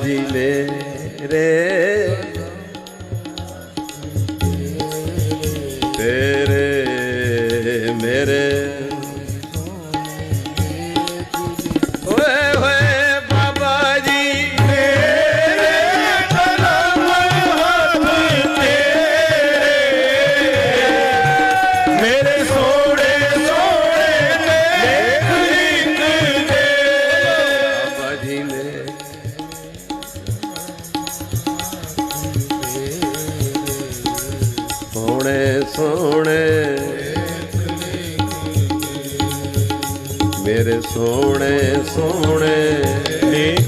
કાળજી લે રે તેરે મેરે ਸੋਹਣੇ ਸੋਹਣੇ। ਮੇਰੇ ਸੋਹਣੇ ਸੋਹਣੇ।